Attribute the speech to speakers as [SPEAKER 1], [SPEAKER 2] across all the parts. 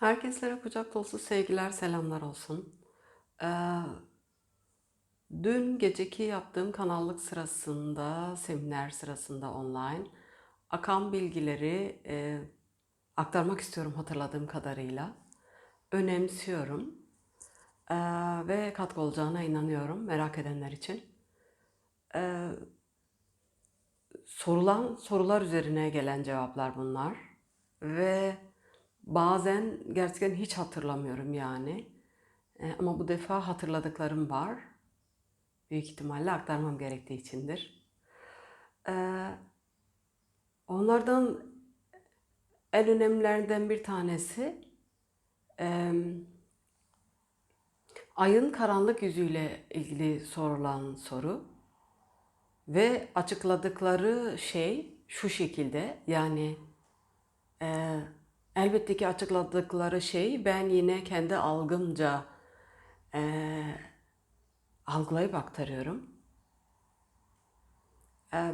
[SPEAKER 1] Herkeslere kucak dolusu sevgiler, selamlar olsun. Ee, dün geceki yaptığım kanallık sırasında, seminer sırasında online akan bilgileri e, aktarmak istiyorum hatırladığım kadarıyla. Önemsiyorum Ee, ve katkı olacağına inanıyorum merak edenler için. Ee, sorulan sorular üzerine gelen cevaplar bunlar ve bazen gerçekten hiç hatırlamıyorum yani. E, ama bu defa hatırladıklarım var. Büyük ihtimalle aktarmam gerektiği içindir. E, onlardan en önemlilerden bir tanesi e, ayın karanlık yüzüyle ilgili sorulan soru ve açıkladıkları şey şu şekilde yani elbette ki açıkladıkları şey ben yine kendi algımca e, algılayıp aktarıyorum. E,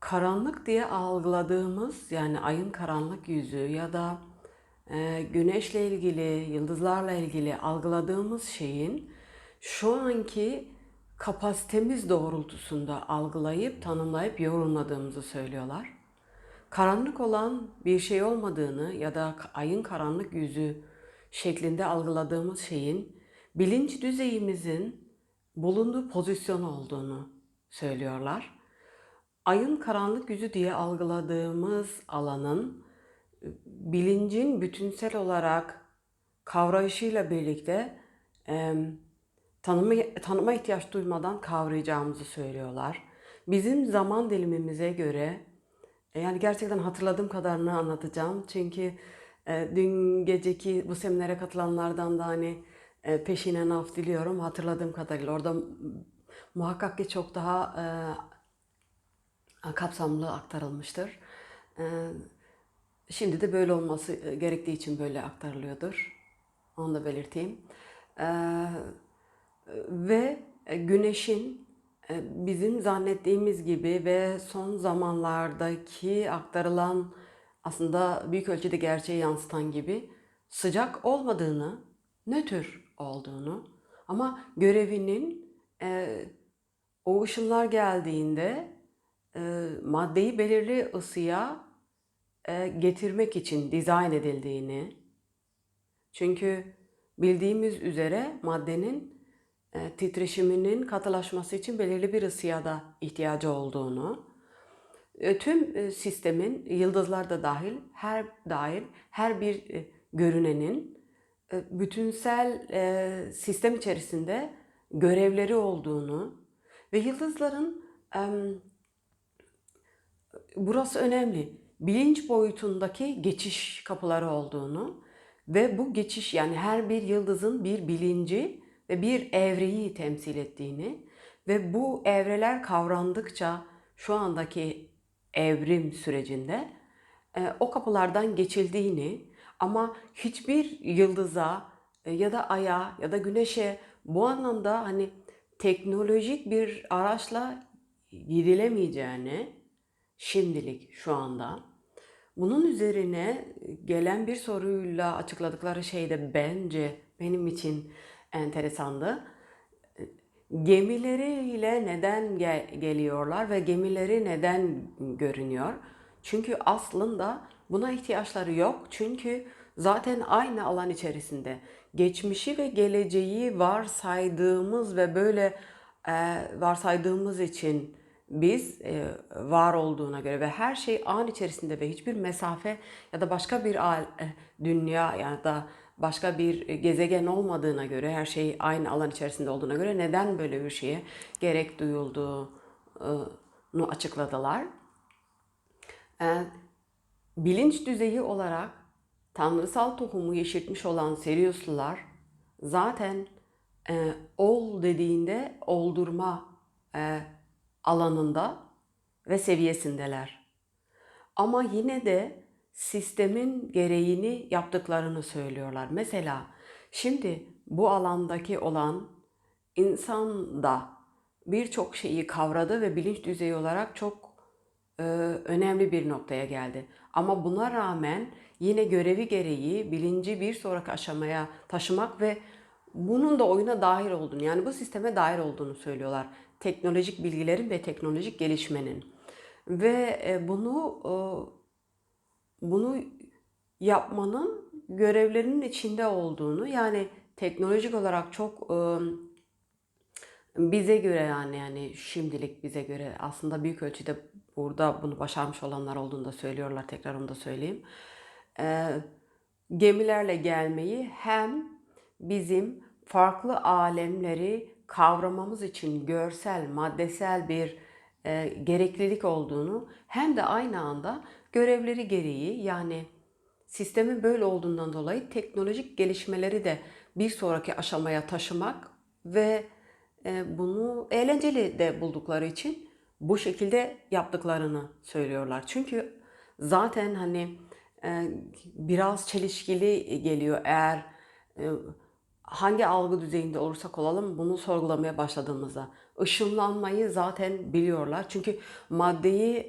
[SPEAKER 1] karanlık diye algıladığımız yani ayın karanlık yüzü ya da e, güneşle ilgili, yıldızlarla ilgili algıladığımız şeyin şu anki kapasitemiz doğrultusunda algılayıp, tanımlayıp yorumladığımızı söylüyorlar. Karanlık olan bir şey olmadığını ya da ayın karanlık yüzü şeklinde algıladığımız şeyin bilinç düzeyimizin bulunduğu pozisyon olduğunu söylüyorlar. Ayın karanlık yüzü diye algıladığımız alanın bilincin bütünsel olarak kavrayışıyla birlikte e, tanıma, tanıma ihtiyaç duymadan kavrayacağımızı söylüyorlar. Bizim zaman dilimimize göre e, yani gerçekten hatırladığım kadarını anlatacağım. Çünkü e, dün geceki bu seminere katılanlardan da hani e, peşinen af diliyorum hatırladığım kadarıyla. Orada muhakkak ki çok daha e, kapsamlı aktarılmıştır. E, şimdi de böyle olması gerektiği için böyle aktarılıyordur. Onu da belirteyim. E, ve güneşin e, bizim zannettiğimiz gibi ve son zamanlardaki aktarılan aslında büyük ölçüde gerçeği yansıtan gibi sıcak olmadığını, nötr olduğunu ama görevinin e, o ışınlar geldiğinde e, maddeyi belirli ısıya e, getirmek için dizayn edildiğini çünkü bildiğimiz üzere maddenin titreşiminin katılaşması için belirli bir ısıya da ihtiyacı olduğunu, e, tüm e, sistemin, yıldızlar da dahil, her dahil her bir görünenin bütünsel sistem içerisinde görevleri olduğunu ve yıldızların burası önemli. Bilinç boyutundaki geçiş kapıları olduğunu ve bu geçiş yani her bir yıldızın bir bilinci ve bir evreyi temsil ettiğini ve bu evreler kavrandıkça şu andaki evrim sürecinde e, o kapılardan geçildiğini ama hiçbir yıldıza e, ya da aya ya da güneşe bu anlamda hani teknolojik bir araçla gidilemeyeceğini şimdilik şu anda bunun üzerine gelen bir soruyla açıkladıkları şey de bence benim için enteresandı. Gemileriyle neden gel- geliyorlar ve gemileri neden görünüyor? Çünkü aslında buna ihtiyaçları yok. Çünkü zaten aynı alan içerisinde geçmişi ve geleceği varsaydığımız ve böyle e, varsaydığımız için biz e, var olduğuna göre ve her şey an içerisinde ve hiçbir mesafe ya da başka bir al, e, dünya ya da başka bir gezegen olmadığına göre, her şey aynı alan içerisinde olduğuna göre neden böyle bir şeye gerek duyulduğunu açıkladılar. E, bilinç düzeyi olarak tanrısal tohumu yeşertmiş olan Siriuslular zaten e, ol dediğinde oldurma e, alanında ve seviyesindeler. Ama yine de sistemin gereğini yaptıklarını söylüyorlar. Mesela şimdi bu alandaki olan insan da birçok şeyi kavradı ve bilinç düzeyi olarak çok e, önemli bir noktaya geldi. Ama buna rağmen yine görevi gereği bilinci bir sonraki aşamaya taşımak ve bunun da oyuna dahil olduğunu yani bu sisteme dahil olduğunu söylüyorlar. Teknolojik bilgilerin ve teknolojik gelişmenin. Ve e, bunu bunu yapmanın görevlerinin içinde olduğunu yani teknolojik olarak çok e, bize göre yani yani şimdilik bize göre aslında büyük ölçüde burada bunu başarmış olanlar olduğunu da söylüyorlar. Tekrar onu da söyleyeyim. Ee, gemilerle gelmeyi hem bizim farklı alemleri kavramamız için görsel, maddesel bir e, gereklilik olduğunu hem de aynı anda görevleri gereği yani sistemin böyle olduğundan dolayı teknolojik gelişmeleri de bir sonraki aşamaya taşımak ve e, bunu eğlenceli de buldukları için bu şekilde yaptıklarını söylüyorlar. Çünkü zaten hani e, biraz çelişkili geliyor eğer e, hangi algı düzeyinde olursak olalım bunu sorgulamaya başladığımızda. Işınlanmayı zaten biliyorlar. Çünkü maddeyi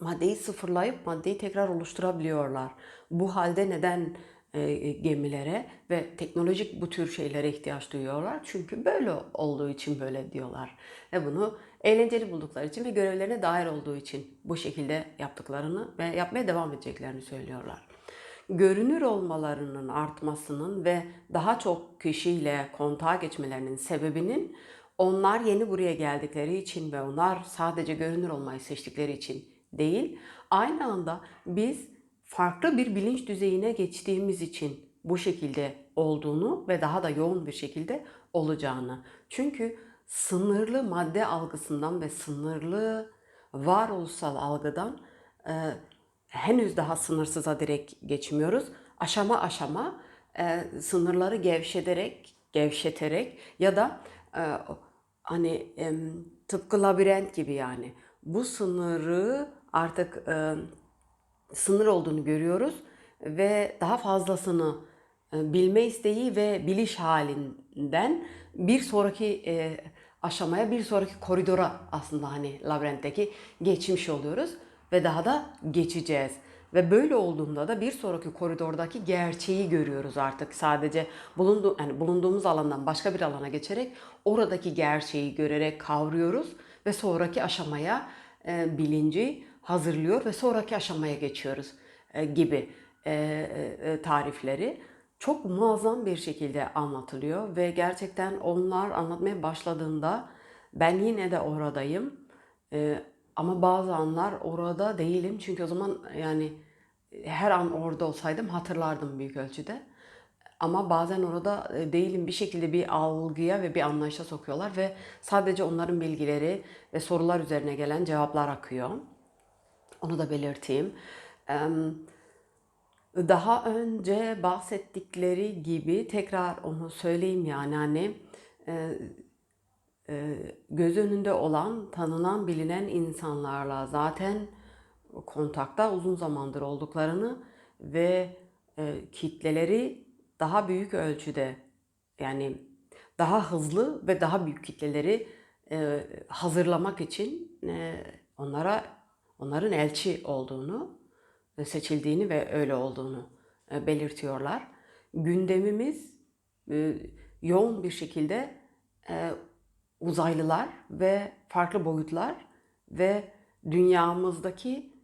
[SPEAKER 1] maddeyi sıfırlayıp maddeyi tekrar oluşturabiliyorlar. Bu halde neden e, gemilere ve teknolojik bu tür şeylere ihtiyaç duyuyorlar? Çünkü böyle olduğu için böyle diyorlar. Ve bunu eğlenceli buldukları için ve görevlerine dair olduğu için bu şekilde yaptıklarını ve yapmaya devam edeceklerini söylüyorlar. Görünür olmalarının artmasının ve daha çok kişiyle kontağa geçmelerinin sebebinin onlar yeni buraya geldikleri için ve onlar sadece görünür olmayı seçtikleri için değil, aynı anda biz farklı bir bilinç düzeyine geçtiğimiz için bu şekilde olduğunu ve daha da yoğun bir şekilde olacağını. Çünkü sınırlı madde algısından ve sınırlı varoluşsal algıdan e, henüz daha sınırsıza direkt geçmiyoruz. Aşama aşama e, sınırları gevşeterek, gevşeterek ya da e, hani e, tıpkı labirent gibi yani bu sınırı artık e, sınır olduğunu görüyoruz ve daha fazlasını e, bilme isteği ve biliş halinden bir sonraki e, aşamaya, bir sonraki koridora aslında hani labirentteki geçmiş oluyoruz ve daha da geçeceğiz. Ve böyle olduğunda da bir sonraki koridordaki gerçeği görüyoruz artık. Sadece bulundu, yani bulunduğumuz alandan başka bir alana geçerek oradaki gerçeği görerek kavruyoruz ve sonraki aşamaya e, bilinci hazırlıyor ve sonraki aşamaya geçiyoruz e, gibi e, e, tarifleri çok muazzam bir şekilde anlatılıyor ve gerçekten onlar anlatmaya başladığında ben yine de oradayım ama bazı anlar orada değilim çünkü o zaman yani her an orada olsaydım hatırlardım büyük ölçüde. Ama bazen orada değilim bir şekilde bir algıya ve bir anlayışa sokuyorlar ve sadece onların bilgileri ve sorular üzerine gelen cevaplar akıyor. Onu da belirteyim. Daha önce bahsettikleri gibi tekrar onu söyleyeyim yani hani e, e, göz önünde olan, tanınan, bilinen insanlarla zaten kontakta uzun zamandır olduklarını ve e, kitleleri daha büyük ölçüde yani daha hızlı ve daha büyük kitleleri hazırlamak için onlara onların elçi olduğunu, e, seçildiğini ve öyle olduğunu e, belirtiyorlar. Gündemimiz e, yoğun bir şekilde uzaylılar ve farklı boyutlar ve dünyamızdaki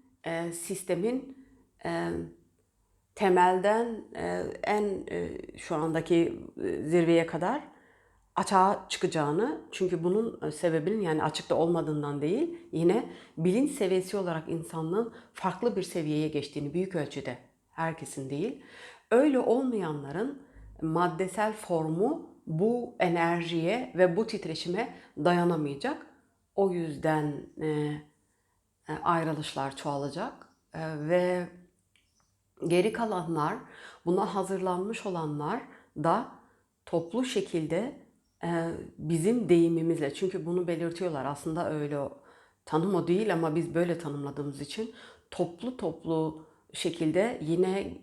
[SPEAKER 1] sistemin temelden en şu andaki zirveye kadar açığa çıkacağını çünkü bunun e, sebebinin yani açıkta olmadığından değil yine bilinç seviyesi olarak insanlığın farklı bir seviyeye geçtiğini büyük ölçüde herkesin değil öyle olmayanların maddesel formu bu enerjiye ve bu titreşime dayanamayacak. O yüzden e, e, ayrılışlar çoğalacak e, ve geri kalanlar buna hazırlanmış olanlar da toplu şekilde bizim deyimimizle çünkü bunu belirtiyorlar aslında öyle tanım o değil ama biz böyle tanımladığımız için toplu toplu şekilde yine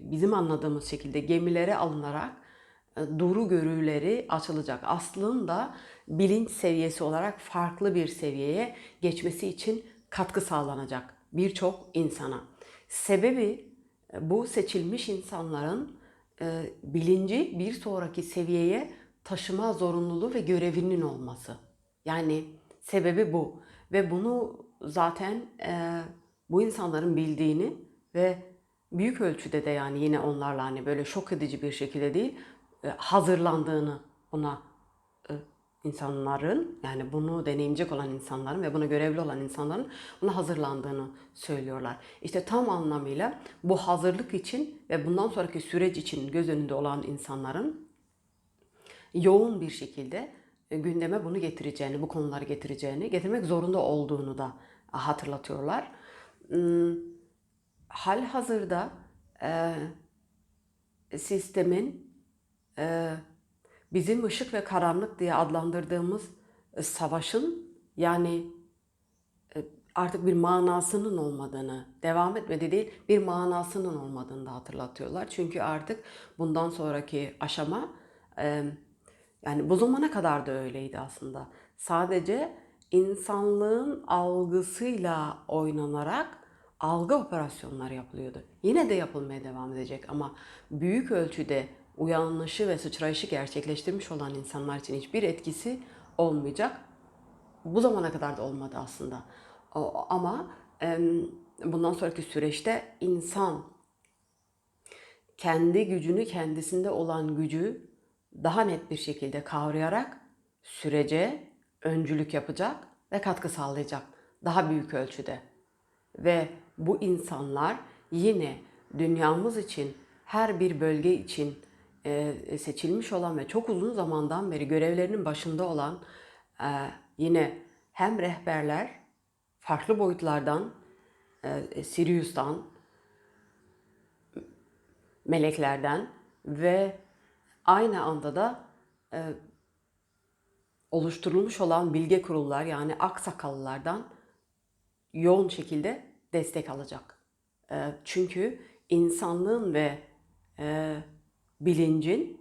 [SPEAKER 1] bizim anladığımız şekilde gemilere alınarak e, duru görüleri açılacak. Aslında bilinç seviyesi olarak farklı bir seviyeye geçmesi için katkı sağlanacak birçok insana. Sebebi bu seçilmiş insanların bilinci bir sonraki seviyeye taşıma zorunluluğu ve görevinin olması. Yani sebebi bu ve bunu zaten e, bu insanların bildiğini ve büyük ölçüde de yani yine onlarla hani böyle şok edici bir şekilde değil e, hazırlandığını e, insanların yani bunu deneyimcek olan insanların ve buna görevli olan insanların buna hazırlandığını söylüyorlar. İşte tam anlamıyla bu hazırlık için ve bundan sonraki süreç için göz önünde olan insanların yoğun bir şekilde e, gündeme bunu getireceğini, bu konuları getireceğini, getirmek zorunda olduğunu da hatırlatıyorlar. Hmm, Hal hazırda e, sistemin e, bizim ışık ve karanlık diye adlandırdığımız e, savaşın yani e, artık bir manasının olmadığını, devam etmedi değil, bir manasının olmadığını da hatırlatıyorlar. Çünkü artık bundan sonraki aşama e, yani bu kadar da öyleydi aslında. Sadece insanlığın algısıyla oynanarak algı operasyonları yapılıyordu. Yine de yapılmaya devam edecek ama büyük ölçüde uyanışı ve sıçrayışı gerçekleştirmiş olan insanlar için hiçbir etkisi olmayacak. Bu zamana kadar da olmadı aslında. Ama bundan sonraki süreçte insan kendi gücünü, kendisinde olan gücü daha net bir şekilde kavrayarak sürece öncülük yapacak ve katkı sağlayacak daha büyük ölçüde. Ve bu insanlar yine dünyamız için her bir bölge için seçilmiş olan ve çok uzun zamandan beri görevlerinin başında olan e, yine hem rehberler farklı boyutlardan e, Sirius'tan meleklerden ve aynı anda da e, oluşturulmuş olan bilge kurullar yani aksakallılardan yoğun şekilde destek alacak. E, çünkü insanlığın ve e, bilincin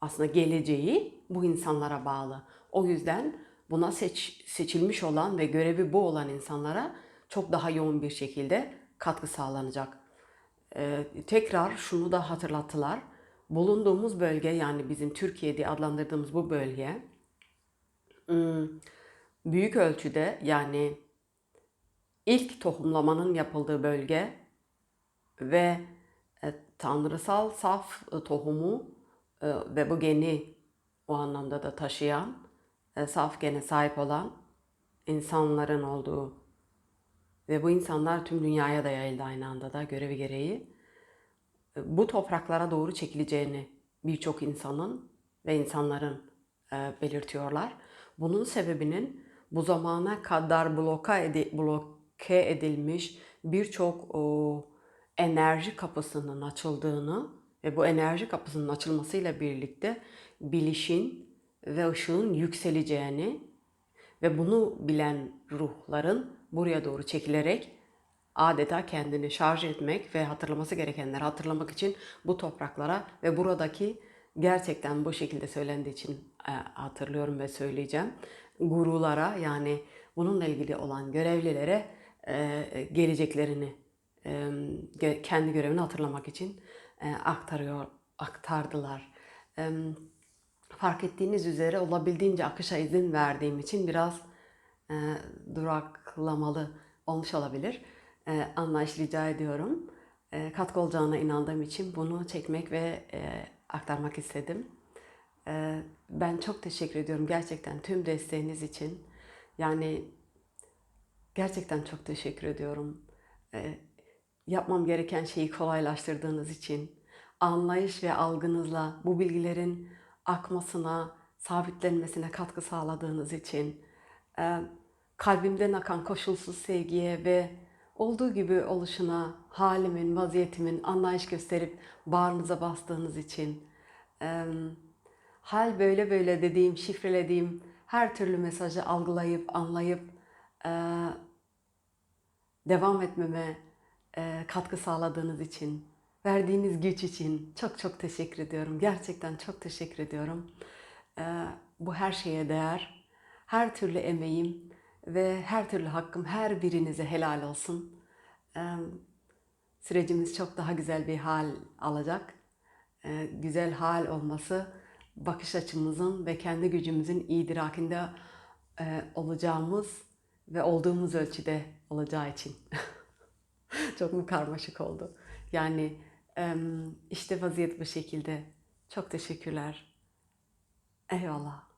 [SPEAKER 1] aslında geleceği bu insanlara bağlı. O yüzden buna seç, seçilmiş olan ve görevi bu olan insanlara çok daha yoğun bir şekilde katkı sağlanacak. Ee, tekrar şunu da hatırlattılar. Bulunduğumuz bölge yani bizim Türkiye'de adlandırdığımız bu bölge ım, büyük ölçüde yani ilk tohumlamanın yapıldığı bölge ve tanrısal saf e, tohumu e, ve bu geni o anlamda da taşıyan, e, saf gene sahip olan insanların olduğu ve bu insanlar tüm dünyaya da yayıldı aynı anda da görevi gereği. Bu topraklara doğru çekileceğini birçok insanın ve insanların belirtiyorlar. Bunun sebebinin bu zamana kadar bloka edi- bloke edilmiş birçok enerji kapısının açıldığını ve bu enerji kapısının açılmasıyla birlikte bilişin ve ışığın yükseleceğini ve bunu bilen ruhların buraya doğru çekilerek adeta kendini şarj etmek ve hatırlaması gerekenleri hatırlamak için bu topraklara ve buradaki gerçekten bu şekilde söylendiği için e, hatırlıyorum ve söyleyeceğim. Gurulara yani bununla ilgili olan görevlilere e, geleceklerini e, ge- kendi görevini hatırlamak için e, aktarıyor aktardılar. Fark ettiğiniz üzere olabildiğince akışa izin verdiğim için biraz e, duraklamalı olmuş olabilir. E, anlayış rica ediyorum. Katkı olacağına inandığım için bunu çekmek ve aktarmak istedim. Ben çok teşekkür ediyorum gerçekten tüm desteğiniz için. Yani gerçekten çok teşekkür ediyorum. Yapmam gereken şeyi kolaylaştırdığınız için, anlayış ve algınızla bu bilgilerin akmasına, sabitlenmesine katkı sağladığınız için, e, kalbimden akan koşulsuz sevgiye ve olduğu gibi oluşuna, halimin, vaziyetimin anlayış gösterip bağrınıza bastığınız için, e, hal böyle böyle dediğim, şifrelediğim her türlü mesajı algılayıp, anlayıp, e, devam etmeme katkı sağladığınız için, verdiğiniz güç için çok çok teşekkür ediyorum. Gerçekten çok teşekkür ediyorum. E, bu her şeye değer. Her türlü emeğim ve her türlü hakkım her birinize helal olsun. Eee, Sürecimiz çok daha güzel bir hal alacak. Güzel hal olması bakış açımızın ve kendi gücümüzün idrakinde olacağımız ve olduğumuz ölçüde olacağı için. Çok mu karmaşık oldu? Yani işte vaziyet bu şekilde. Çok teşekkürler. Eyvallah.